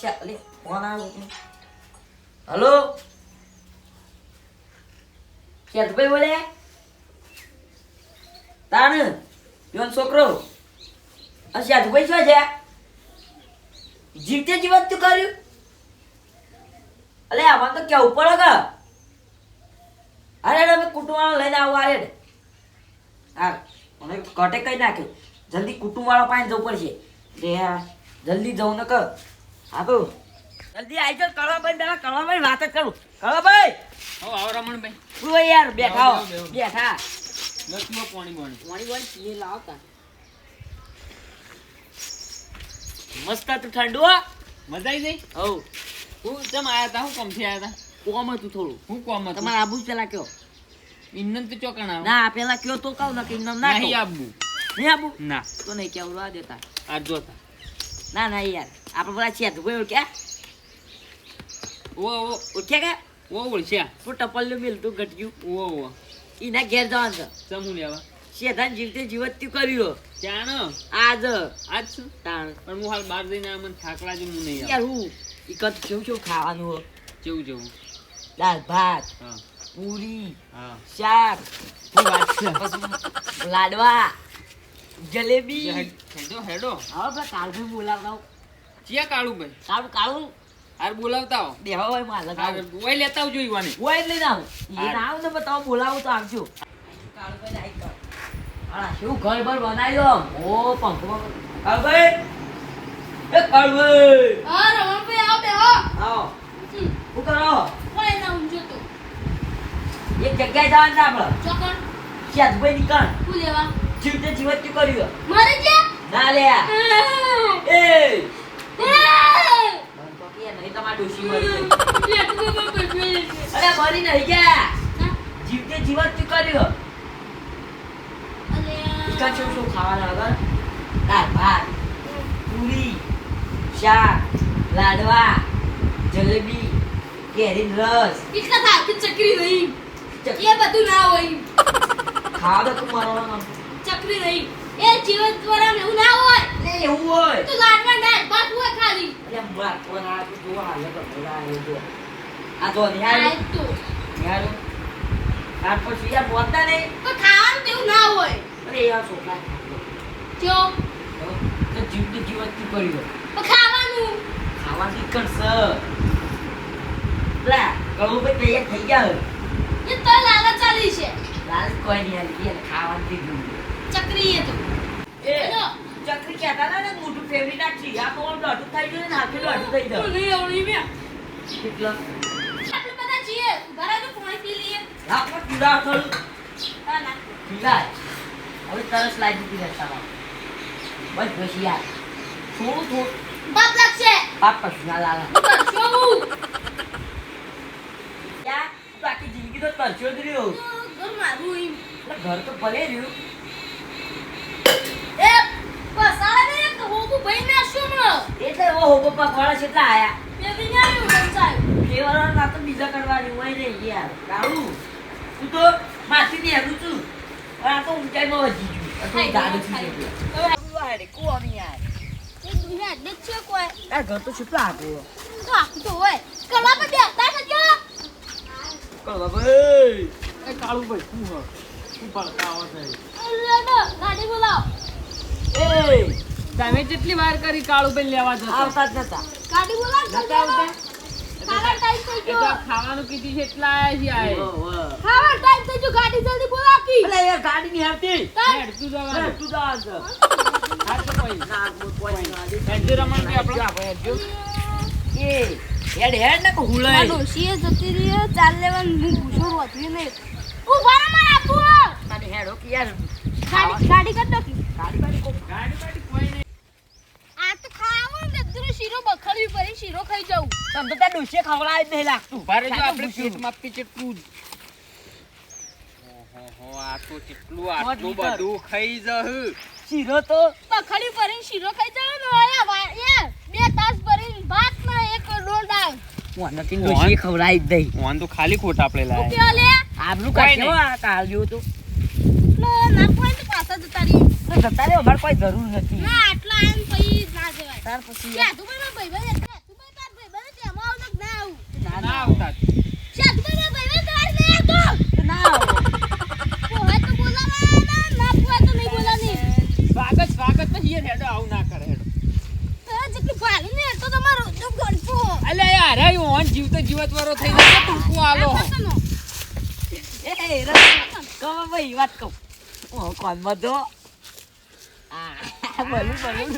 શા- લે, ફોન આવ્યો. હલો શેઠભાઈ બોલે તાણ યોન છોકરો આ શેઠભાઈ શું છે જીવતે જીવત તું કર્યું અલે આમાં તો કેવું પડે કે અરે અમે કુટુંબવાળા લઈને આવવા અરે હા મને કટે કઈ નાખ્યું જલ્દી કુટુંબવાળા પાસે જવું પડશે જલ્દી જવું ને કર હા તો જલ્દી આવી જાઓ કળવાભાઈ પેલા કળવાભાઈ વાત જ કરું. કળવાભાઈ આવો આવો રમણભાઈ. શું ભાઈ યાર બેઠા હો. બેઠા. દસમો પાણી પાણી વાણી વાણી પીએ લાવતા મસ્ત તું ઠંડુ હો. મજા આવી ગઈ હો હું ચમ આયા તા? હું કમથી આયા તા? કોમ હતું થોડું. હું કોમ હતું? તમારા આબુ પેલા કયો. ઇન્નન તો ચોકણા આવ. ના પેલા કયો તો કહું ના કે ઇન્નન ના નહીં આબુ. નહીં આબુ? ના. તો નહીં કેવું દેતા. આ જોતા. ના ના યાર. આપણે બધા છીએ તો ભાઈ ઓળખ્યા ઓ ઓ ઓળખ્યા કે? ઓ ઓળખ્યા તું ટપલ્યું મિલતું ઘટ્યું ઓ ઓ એના ઘેર જવાનું છે. ચમુ લેવા? શેઠાને જીવતે જીવત્યું કર્યું. જાણો આજ. આજ છું? તાણ. પણ હું હાલ બહાર જઈને આમ થાકલા જ હું નહીં યાર હું ઈકત કેવું કેવું ખાવાનું હો? જેવું દાળ ભાત હા. પૂરી શાક શું લાડવા. જલેબી. હેડો હેડો હવે પેલા કાળભાઈ બોલાવતા હો. ચિયા કાળું ભાઈ? કાળું કાળું? હાર બોલાવતા હો દેવા હોય માલ ઓય લેતા આવજો ઈવાની. ઓય એટલે ના એ હા. ને બતાવ બોલાવું તો આવજો. કાળુભાઈ ભાઈ આઈ જાઓ. આ શું ઘર બર બનાવ્યો ઓ પંખો. કાળુભાઈ એ કાળુભાઈ હા રમણભાઈ આવો બેહો આવો. શું કરો? કોઈ ના ઊંઝો તો. એક જગ્યાએ જવાનું આપણે ચોકણ. શેઠભાઈ નીકળ શું લેવા? જીવતે જીવત શું કર્યું મરી જા ના લે એ. મને તો કે નહીં તમારી ડોશી મરી અરે મરી નહીં ગયા. જીવતે જીવત કર્યું ઈકા શું શું ખાવાના વગર? દાળ ભાત પૂરી શાક લાડવા જલેબી કેરી રસ. કેટલા થાય ચકરી નહીં એ બધું ના હોય. ખાવા તો તું મરવાનો ચકરી નહીં એ જીવન દ્વારા એવું ના હોય. ને એવું હોય. તો લાડવા ના ભાત હોય ખાલી. અરે માર તો ના તો જો હાલે તો બોલા એ જો. આ તો નિહાળ તો. નિહાળ આ પછી યાર બોલતા નહીં. તો ખાવાનું તેવું ના હોય. અરે યાર છોકરા. જો. તો જીવતી જીવત શું કર્યું તો ખાવાનું. ખાવાથી કરશે. લા કળું ભાઈ તૈયાર થઈ ગયા એ તો લાલા ચાલી છે. લાલ કોઈ નહીં યાર ખાવાથી ગયું ચકરી એ તો. એ ચકરી કહેતા હતા ને મોટું ફેવરી નાખી આ આમ દોઢું થઈ ગયું ને દોઢું થઈ ગયું. નહીં આવડી બે કેટલા? આપણે બધા છીએ. ભરા તો પાણી પી લઈએ. આપણે પીડા થોડું. હા ના. પીડા હવે તરસ લાગી હતી રસ્તામાં બસ પછી યાર. થોડું થોડું. બાપ લાગશે. બાપ પછી ના યાર તું આખી જિંદગી તો જ રહ્યો. ઘર મારું ઘર તો ભલે રહ્યું. પસાડા ને એક ભાઈ ના શું એટલે એવો હોગો પકવાડા કેટલા આયા. બે દિન આવ્યું સમજાયું એ વાળા ના તો બીજા કરવાની હોય ને યાર. તું તો માથી ની હેરું છું આ તો ઊંચાઈમાં વધી ગયું. ગાડું કોણ યાર એ દુનિયા જ છે કોઈ. આ ઘર તો કેટલું આગળ તો આખું તો હોય. કલા પર બેસતા થજો કળવા ભાઈ એ કાળું ભાઈ શું હ? શું પડતા આવો છે? ગાડી બોલાવો. એ તમે જેટલી વાર કરી કાળું ભાઈ લેવા જતો આવતા જ નતા. ગાડી બોલાવો નતા આવતા? ટાઈમ થઈ ગયો. ખાવાનું કીધી છે એટલા આયા છે. ખાવા ટાઈમ થઈ ગયો ગાડી જલ્દી બોલાવી એટલે એ ગાડી ની આવતી તાર હેડ તું જવા અરે, તું કોઈ. ના, કોઈ ના દે. હેડ જે રમણભાઈ આપણે. આપણે? હેડ જો. એ હેડ હેડ ને હુલે હુલાય. સીએ જતી રહી ચાલ લેવાનું હું પૂછો રોતી ને હું બરાબર મારા અને હેડ હેડો કે યાર. ગાડી ગાડી કર દો ગાડી ગાડી કોઈ નહીં. શીરો બખડવી પડે શીરો ખાઈ જાઉં. તમને તો ત્યાં ડોશીએ ખવડાય જ નહીં લાગતું. ભારે જો આપણે કેટલું આ તો કેટલું આટલું બધું ખાઈ જહ. શીરો તો બખડવી પડે શીરો ખાઈ જાવ ને અરે વા- બે તાસ ભરીને ભાત ને એક ડોલ દાળ. હું આનાથી ડોશીએ ખવડાય જ નહીં. વાન તો ખાલી ખોટ આપણે હું લાયા આબરૂ કાઢ્યો આ કાલ તો. લો, ના કોઈ તો પાછા જતા રહી જતા રે અમારે કોઈ જરૂર નથી. ના આટલા આમ પછી ના ત્યાર પછી કે તું ભાઈ ભાઈ ભાઈ કે તું ભાઈ ના આવતા. શાકભાજી ભાઈ તમારે નહીં આવતો તો. ના આવો. તો બોલાવા ના પોહે તો નહીં બોલાની સ્વાગત સ્વાગત તો હિયર હેડો આવું ના કરે હેડો. તો જેટલી ભારી ને તો તમારો જો ગણપો અલે યાર હે ઓન જીવતો જીવત વાળો થઈ જાય ટૂંકું આલો? એ રે કહો ભાઈ વાત કહું. ઓ કોણ મધો બલૂન બલૂન.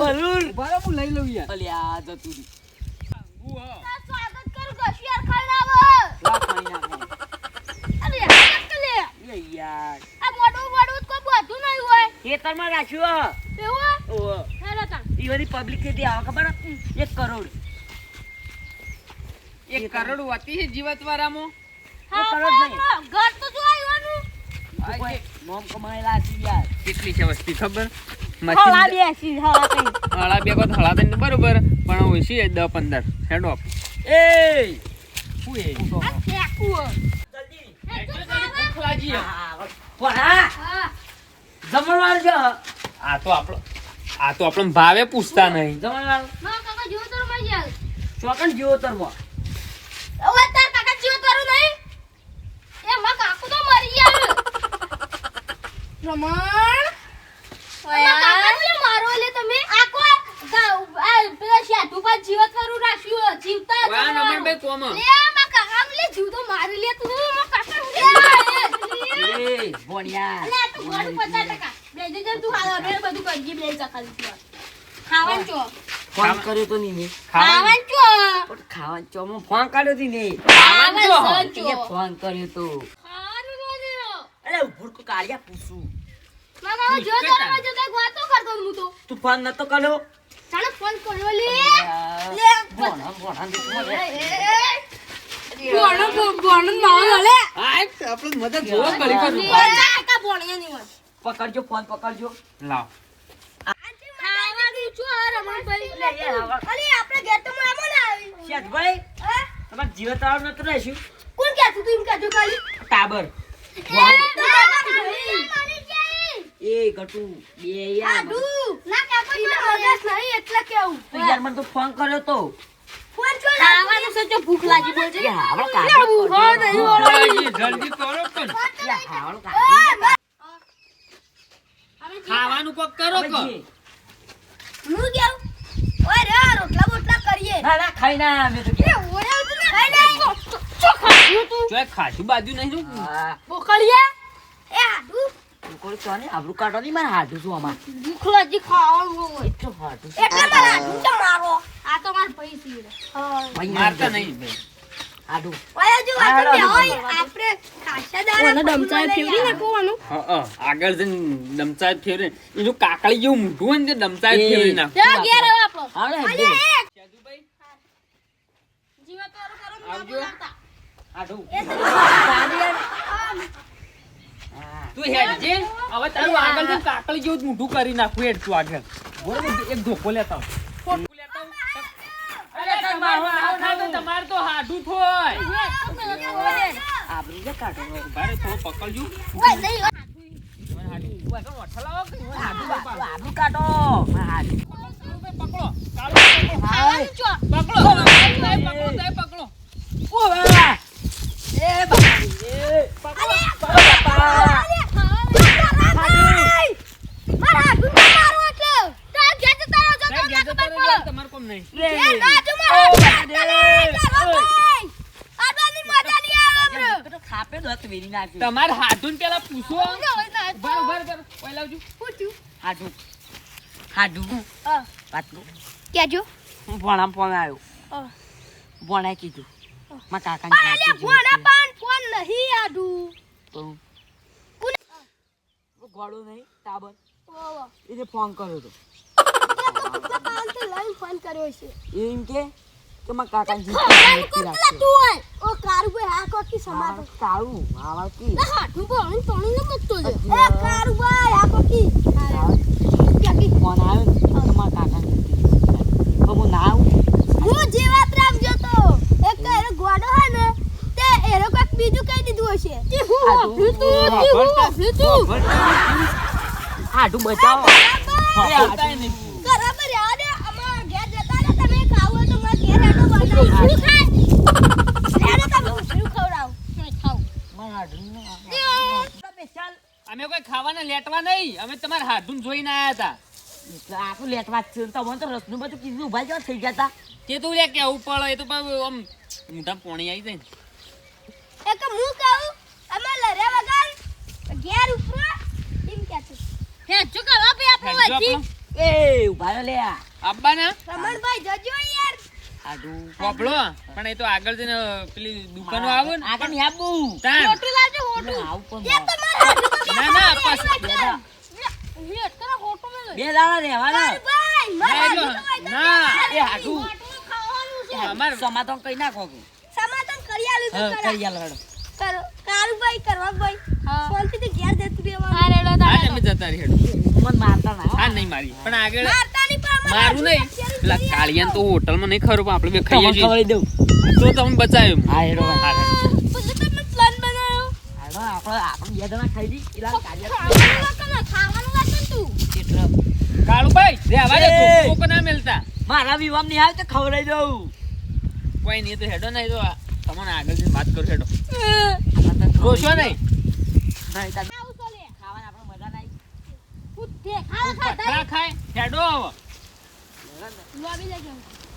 બલૂન. બરાબર હું લઈ લઉં યાર. અલ્યા જતું રહ્યું. સ્વાગત કરું ગશિયાર ખાઈ લા ખાઈ નાખો. અરે યાર કલે એ યાર આ મોડું મોડું કોઈ બધું નહીં હોય ખેતરમાં રાખ્યું એવું ઓહો. હેલો તા ઈ બધી પબ્લિક કેટલી આવે ખબર? હે? એક કરોડ. એક કરોડ વતી છે જીવત વાળામાં કરોડ નહીં. ઘર તો જો આવ્યું તો કોઈ નોમ કમાયેલા છે યાર. કેટલી છે વસ્તી ખબર? હળા બેસી હળા કઈ હળા બે કોત હળા તઈને બરોબર પણ હું છે દસ પંદર હેડો ઓફ. એ આ જલ્દી તો ભૂખ લાગી પણ હા હા જમણવાર જો આ તો આપણો આ તો આપણો ભાવે પૂછતા નહીં. જમણવારમાં કાકા જીવો ચોકન ઓય તાર કાકા જીવો તારું નહીં એ માં કાકુ તો મરી ગયા. રમણ મારો લે તમે આ કોઈ ગા- આ પેલા શાઠું પર જીવત કરું રાખ્યું જીવતા વાહ, જમવાનું. નમણભાઈ કોમાં? લે માં કાકા લે જીવ તો મારી લે તું માં કાકા લે એ બોણિયા અલે આ તો ગોળ પચાસ ટકા. તું હાલ બે બધું કરજી બે જખાલી તું ખાવાનું ચો. ફોન કર્યો તો નહીં મેં ખાવાનું ચો. ફોન કર્યો હતી ને ખાવાનું ચો. ફોન કર્યો તો. અરે કાળિયા પૂછું. માં કાકા જો તારા જો કઈ વાતો કરતો હું તો. તું ફોન નતો કર્યો? ચાલો ફોન કર્યો લે. લે લે. બોણા બોણા તું. બોણો માવો લે. આ આપણે મદદ જો કરી કરું કા બોણિયા ની વાત. પકડજો ફોન પકડજો. લાવ. ખાવાનું ચો રમણભાઈ લે યાર, હવે- અલી તું યાર મને- તું તો. ફોન કર્યો ભૂખ લાગી નહીં જલ્દી કરો પણ. યાર. ખાવાનું કોક કરો કો હું? ઓય રે, રોટલા બોટલા કરીએ. ના ના ખાઈ ના અમે તો કે ઓય ખાઈ. ચો ખાધું તું? જો ખાધું બાજુ નહીં હા? હાડું? તો ને આબરૂ કાઢો નહીં મારે હાડું છું આમાં ભૂખ લાગી ખાવાનું હોય. તો હાડું એટલે મારે હાડું છે મારો. આ તો માર ભાઈ ભાઈ મારતા નહીં હાડું ઓય હજુ હા, વાંચો હાડું. બે હોય. આપણે ખાસા દાડા પગમાં લઈ આવ્યા. હા, હા. આગળ એનું કાકડી જેવું મૂઠું હોય ને તે ડમચા જ એ. ફેરવી નાખ જા ઘેર આપણો. કરો આવજો. હાડું એ તો હેડ જે. હવે તારું આગળ જઈને કાકડી જેવું જ મોઢું કરી નાખું હેડ તું આગળ. બરોબર એક ધોકો લેતા તમારે તો હાડું થોય. આબરૂ જે કાઢો. ભારે થોડું પકડજો હાડું આબરૂ કાઢો. પકડો. પકડો. પકડો. પકડો સાહેબ, પકડો ઓ બાબા એ બાપા એ પકડો પકડો બાપા અલે, ખાવાનું ચો, રાખાય. મારા હાથું ના મારો એટલે. તારા ઘેર જતા રહો, જો સાહેબ, તમને ઘેર ખબર જતા રહેજો, પડે. તમારે કોમ નહીં લે ઘેર ના જો મારા ઓ હાથું બાપા ના રે. કરે. ચાલો ભાઈ. આટલાની મજા નહીં આવે આપણે. તો ખાપે દોત તમારે હાડું ને પેલા પૂછો. ના ના તો. ઊભા ઊભા ઊભા ઓય લાવજો. પૂછ્યું. હાડું. હાડું. હા. કેજો હું ભણા ફોન આવ્યો હા. ભણાએ કીધું. માં કાકા અલ્યા ભોળા પાન ફોન નહીં આડું. ગોળો નહીં ટાબર. એને ફોન કર્યો તો. તે તો ફોન કર્યો છે. એમ કે કે માં કાકા કોકલા તું. ઓ કારુભાઈ હા કોકી સમાતો. સારું આવા કી. ના હાથું ભોળીને ન મતતો લે. એ કારુભાઈ હા કોકી. ફોન આવ્યો ને તો માં કાકા તો હું ના આવું? હું જીવાત રાખજો તો. એક તો એનો ગોડો હે ને તે એનો કાક બીજું કહી દીધું હશે. તે હું વાપર્યું તું તે? હું વાપર્યું તું? હાડું બચાવો. બરાબર. બોલતાય નહીં. અમે કોઈ ખાવાના લેટવા નહીં. અમે તમારે હાથું જોઈને આવ્યા હતા. લેટવા જ છે. તો પોણી આવી જાય ને. એક હું કહું અમે લર્યા વગર ઘેર ઉપર લે આબ્બા ના રમણભાઈ જજો પોપડો પણ એ તો આગળ જઈને પેલી દુકાનો આવે ને. આગળ. લાવજો એ તો ના, ના, કરો બે દાડા રહેવાના. ના, એ. હોટું. ખાવાનું છે. અમાર સમાધાન કઈ નાખો સમાધાન કરી આલું તો હા કરા. કરી આલો હેડો. કરો. કારુભાઈ કરવાભાઈ હા. શાંતિથી ઘેર જતું રહેવાનું. હા રેડો જતા રહી મને મારતા ના હા. નહીં મારી. પણ આગળ મારું નહીં. પેલા કાળિયાને તો હોટલમાં નહીં ખરું પણ આપણે બે ખાઈએ છીએ. ખવડાવી દઉં. તો તમે બચાવ્યું. હા હેડો હા, પછી તમે પ્લાન બનાવ્યો? હેડો આપણે આપણે બે જણા ખાઈ દી એલા કાળિયા ખાવાનું ને તું. એટલે કાળુભાઈ રે આવા દે એ. ના મેલતા. મારા વિવાહ નહીં આવે તો ખવડાવી દઉં. કોઈ નહીં તો હેડો નહીં તો તમને આગળ જઈને વાત કરું હેડો. રોશો નહીં. આવું. ખાવાના આપણે મજા નહીં. ખાય. હેડો Ulan bile geldi.